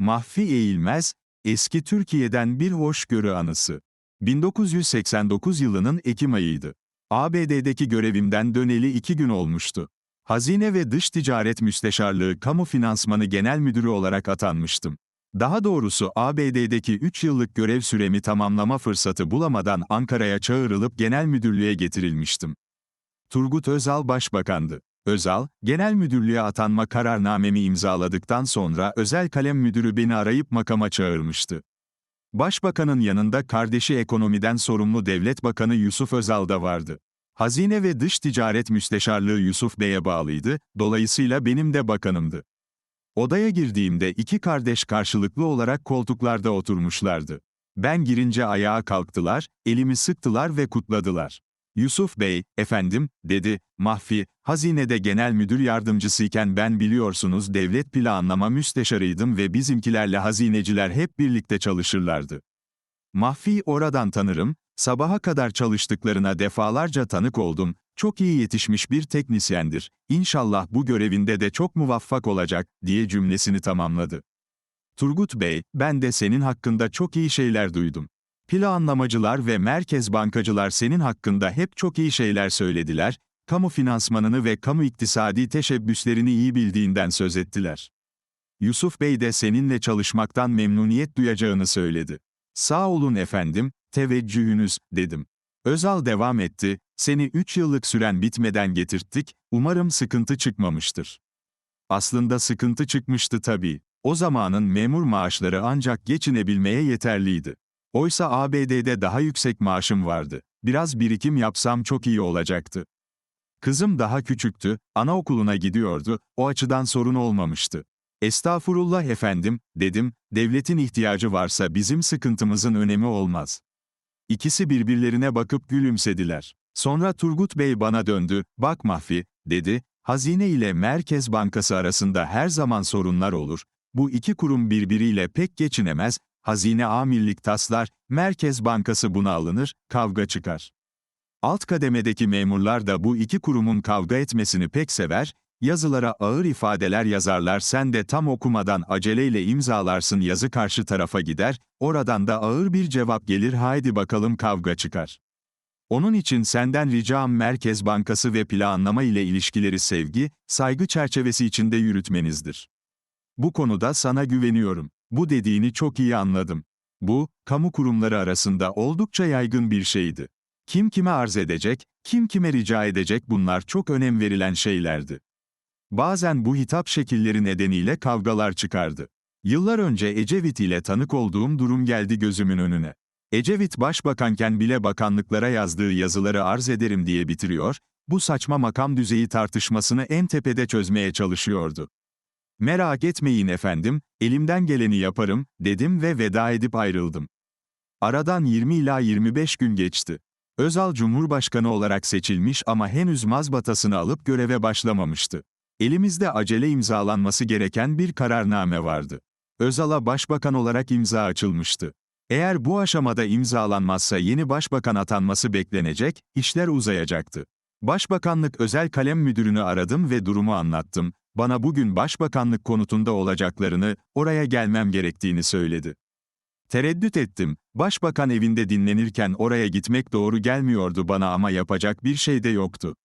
Mahfi Eğilmez, eski Türkiye'den bir hoşgörü anısı. 1989 yılının Ekim ayıydı. ABD'deki görevimden döneli iki gün olmuştu. Hazine ve Dış Ticaret Müsteşarlığı Kamu Finansmanı Genel Müdürü olarak atanmıştım. Daha doğrusu ABD'deki 3 yıllık görev süremi tamamlama fırsatı bulamadan Ankara'ya çağrılıp genel müdürlüğe getirilmiştim. Turgut Özal Başbakandı. Özal, genel müdürlüğe atanma kararnamemi imzaladıktan sonra özel kalem müdürü beni arayıp makama çağırmıştı. Başbakanın yanında kardeşi ekonomiden sorumlu Devlet Bakanı Yusuf Özal da vardı. Hazine ve Dış Ticaret Müsteşarlığı Yusuf Bey'e bağlıydı, dolayısıyla benim de bakanımdı. Odaya girdiğimde iki kardeş karşılıklı olarak koltuklarda oturmuşlardı. Ben girince ayağa kalktılar, elimi sıktılar ve kutladılar. Yusuf Bey, efendim, dedi, Mahfi, hazinede genel müdür yardımcısıyken ben biliyorsunuz devlet planlama müsteşarıydım ve bizimkilerle hazineciler hep birlikte çalışırlardı. Mahfi oradan tanırım, sabaha kadar çalıştıklarına defalarca tanık oldum, çok iyi yetişmiş bir teknisyendir, İnşallah bu görevinde de çok muvaffak olacak, diye cümlesini tamamladı. Turgut Bey, ben de senin hakkında çok iyi şeyler duydum. Planlamacılar ve merkez bankacılar senin hakkında hep çok iyi şeyler söylediler, kamu finansmanını ve kamu iktisadi teşebbüslerini iyi bildiğinden söz ettiler. Yusuf Bey de seninle çalışmaktan memnuniyet duyacağını söyledi. Sağ olun efendim, teveccühünüz, dedim. Özal devam etti, seni 3 yıllık süren bitmeden getirttik, umarım sıkıntı çıkmamıştır. Aslında sıkıntı çıkmıştı tabii. O zamanın memur maaşları ancak geçinebilmeye yeterliydi. Oysa ABD'de daha yüksek maaşım vardı. Biraz birikim yapsam çok iyi olacaktı. Kızım daha küçüktü, anaokuluna gidiyordu, o açıdan sorun olmamıştı. Estağfurullah efendim, dedim, devletin ihtiyacı varsa bizim sıkıntımızın önemi olmaz. İkisi birbirlerine bakıp gülümsediler. Sonra Turgut Bey bana döndü, bak Mahfi, dedi, hazine ile Merkez Bankası arasında her zaman sorunlar olur, bu iki kurum birbiriyle pek geçinemez, hazine amirlik taslar, Merkez Bankası buna alınır, kavga çıkar. Alt kademedeki memurlar da bu iki kurumun kavga etmesini pek sever, yazılara ağır ifadeler yazarlar sen de tam okumadan aceleyle imzalarsın yazı karşı tarafa gider, oradan da ağır bir cevap gelir haydi bakalım kavga çıkar. Onun için senden ricam Merkez Bankası ve planlama ile ilişkileri sevgi, saygı çerçevesi içinde yürütmenizdir. Bu konuda sana güveniyorum. Bu dediğini çok iyi anladım. Bu, kamu kurumları arasında oldukça yaygın bir şeydi. Kim kime arz edecek, kim kime rica edecek bunlar çok önem verilen şeylerdi. Bazen bu hitap şekilleri nedeniyle kavgalar çıkardı. Yıllar önce Ecevit ile tanık olduğum durum geldi gözümün önüne. Ecevit başbakanken bile bakanlıklara yazdığı yazıları arz ederim diye bitiriyor, bu saçma makam düzeyi tartışmasını en tepede çözmeye çalışıyordu. Merak etmeyin efendim, elimden geleni yaparım, dedim ve veda edip ayrıldım. Aradan 20 ila 25 gün geçti. Özal Cumhurbaşkanı olarak seçilmiş ama henüz mazbatasını alıp göreve başlamamıştı. Elimizde acele imzalanması gereken bir kararname vardı. Özal'a başbakan olarak imza açılmıştı. Eğer bu aşamada imzalanmazsa yeni başbakan atanması beklenecek, işler uzayacaktı. Başbakanlık özel kalem müdürünü aradım ve durumu anlattım. Bana bugün başbakanlık konutunda olacaklarını, oraya gelmem gerektiğini söyledi. Tereddüt ettim. Başbakan evinde dinlenirken oraya gitmek doğru gelmiyordu bana ama yapacak bir şey de yoktu.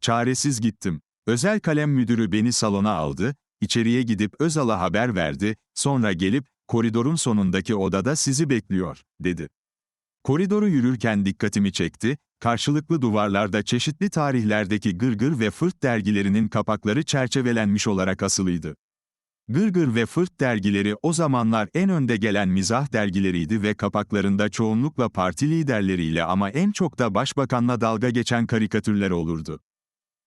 Çaresiz gittim. Özel kalem müdürü beni salona aldı, içeriye gidip Özal'a haber verdi, sonra gelip, koridorun sonundaki odada sizi bekliyor, dedi. Koridoru yürürken dikkatimi çekti, karşılıklı duvarlarda çeşitli tarihlerdeki Gırgır ve Fırt dergilerinin kapakları çerçevelenmiş olarak asılıydı. Gırgır ve Fırt dergileri o zamanlar en önde gelen mizah dergileriydi ve kapaklarında çoğunlukla parti liderleriyle ama en çok da başbakanla dalga geçen karikatürler olurdu.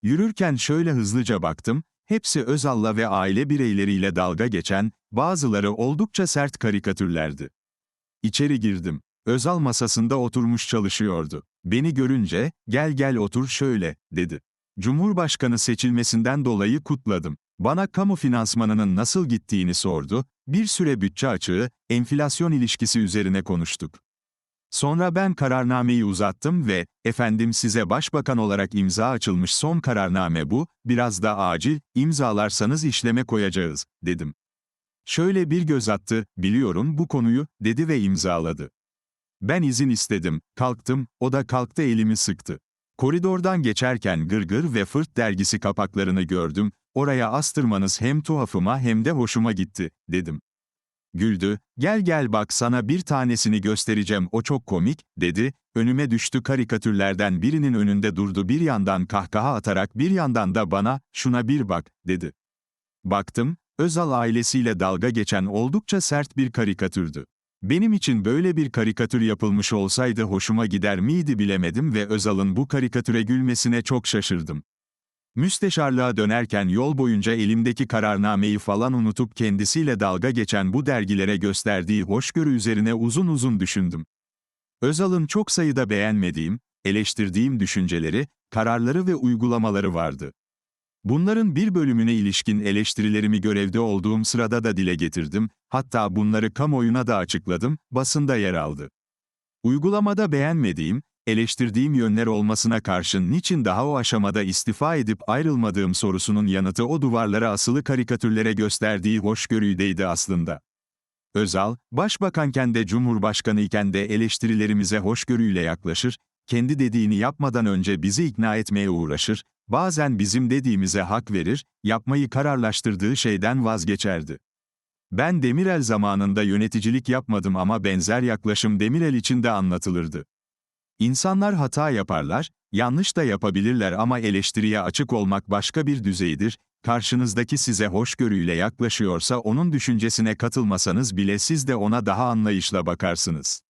Yürürken şöyle hızlıca baktım, hepsi Özal'la ve aile bireyleriyle dalga geçen, bazıları oldukça sert karikatürlerdi. İçeri girdim. Özal masasında oturmuş çalışıyordu. Beni görünce, gel gel otur şöyle, dedi. Cumhurbaşkanı seçilmesinden dolayı kutladım. Bana kamu finansmanının nasıl gittiğini sordu, bir süre bütçe açığı, enflasyon ilişkisi üzerine konuştuk. Sonra ben kararnameyi uzattım ve, efendim size başbakan olarak imza açılmış son kararname bu, biraz da acil, imzalarsanız işleme koyacağız, dedim. Şöyle bir göz attı, biliyorum bu konuyu, dedi ve imzaladı. Ben izin istedim, kalktım, o da kalktı elimi sıktı. Koridordan geçerken Gırgır ve Fırt dergisi kapaklarını gördüm, oraya astırmanız hem tuhafıma hem de hoşuma gitti, dedim. Güldü, gel gel bak sana bir tanesini göstereceğim o çok komik, dedi, önüme düştü karikatürlerden birinin önünde durdu bir yandan kahkaha atarak bir yandan da bana, şuna bir bak, dedi. Baktım, Özal ailesiyle dalga geçen oldukça sert bir karikatürdü. Benim için böyle bir karikatür yapılmış olsaydı hoşuma gider miydi bilemedim ve Özal'ın bu karikatüre gülmesine çok şaşırdım. Müsteşarlığa dönerken yol boyunca elimdeki kararnameyi falan unutup kendisiyle dalga geçen bu dergilere gösterdiği hoşgörü üzerine uzun uzun düşündüm. Özal'ın çok sayıda beğenmediğim, eleştirdiğim düşünceleri, kararları ve uygulamaları vardı. Bunların bir bölümüne ilişkin eleştirilerimi görevde olduğum sırada da dile getirdim, hatta bunları kamuoyuna da açıkladım, basında yer aldı. Uygulamada beğenmediğim, eleştirdiğim yönler olmasına karşın niçin daha o aşamada istifa edip ayrılmadığım sorusunun yanıtı o duvarlara asılı karikatürlere gösterdiği hoşgörüydeydi aslında. Özal, başbakanken de cumhurbaşkanı iken de eleştirilerimize hoşgörüyle yaklaşır, kendi dediğini yapmadan önce bizi ikna etmeye uğraşır, bazen bizim dediğimize hak verir, yapmayı kararlaştırdığı şeyden vazgeçerdi. Ben Demirel zamanında yöneticilik yapmadım ama benzer yaklaşım Demirel için de anlatılırdı. İnsanlar hata yaparlar, yanlış da yapabilirler ama eleştiriye açık olmak başka bir düzeydir, karşınızdaki size hoşgörüyle yaklaşıyorsa onun düşüncesine katılmasanız bile siz de ona daha anlayışla bakarsınız.